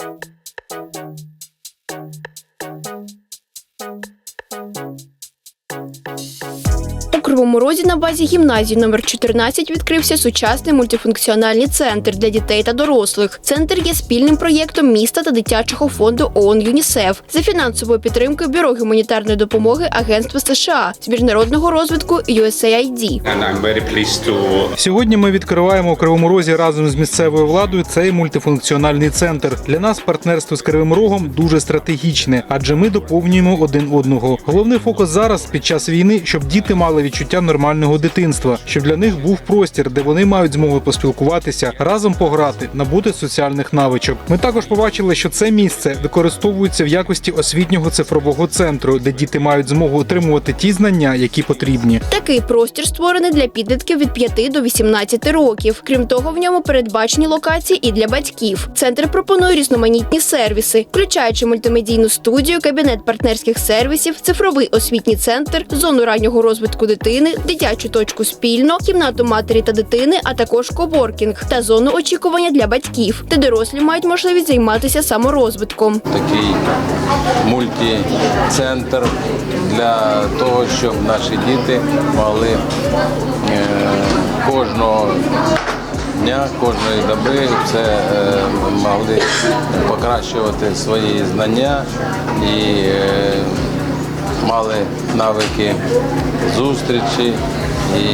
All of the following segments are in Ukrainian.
У Кривому Розі на базі гімназії номер 14 відкрився сучасний мультифункціональний центр для дітей та дорослих. Центр є спільним проєктом міста та дитячого фонду ООН ЮНІСЕФ за фінансовою підтримкою Бюро гуманітарної допомоги Агентства США з міжнародного розвитку USAID. to Сьогодні ми відкриваємо у Кривому Розі разом з місцевою владою цей мультифункціональний центр. Для нас партнерство з Кривим Рогом дуже стратегічне, адже ми доповнюємо один одного. Головний фокус зараз під час війни, щоб діти мали відчуття нормального дитинства, щоб для них був простір, де вони мають змогу поспілкуватися, разом пограти, набути соціальних навичок. Ми також побачили, що це місце використовується в якості освітнього цифрового центру, де діти мають змогу отримувати ті знання, які потрібні. Такий простір створений для підлітків від 5 до 18 років. Крім того, в ньому передбачені локації і для батьків. Центр пропонує різноманітні сервіси, включаючи мультимедійну студію, кабінет партнерських сервісів, цифровий освітній центр, зону раннього розвитку дитини, дитячу точку спільно, кімнату матері та дитини, а також коворкінг та зону очікування для батьків, де дорослі мають можливість займатися саморозвитком. такий мультицентр для того, щоб наші діти могли е, кожного дня, кожної доби це е, могли покращувати свої знання і е, мали навики зустрічі і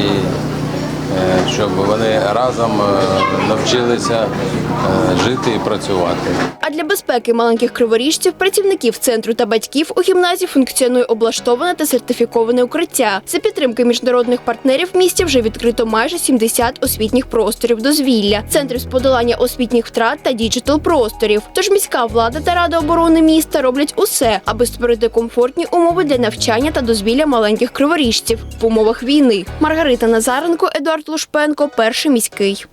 щоб вони разом е, навчилися е, жити і працювати. А для безпеки маленьких криворіжців, працівників центру та батьків у гімназії функціонує облаштоване та сертифіковане укриття. За підтримки міжнародних партнерів в місті вже відкрито майже 70 освітніх просторів дозвілля, центрів з подолання освітніх втрат та діджитал просторів. Тож міська влада та рада оборони міста роблять усе, аби створити комфортні умови для навчання та дозвілля маленьких криворіжців в умовах війни. Маргарита Назаренко, Едуард Лушпенко, перший міський.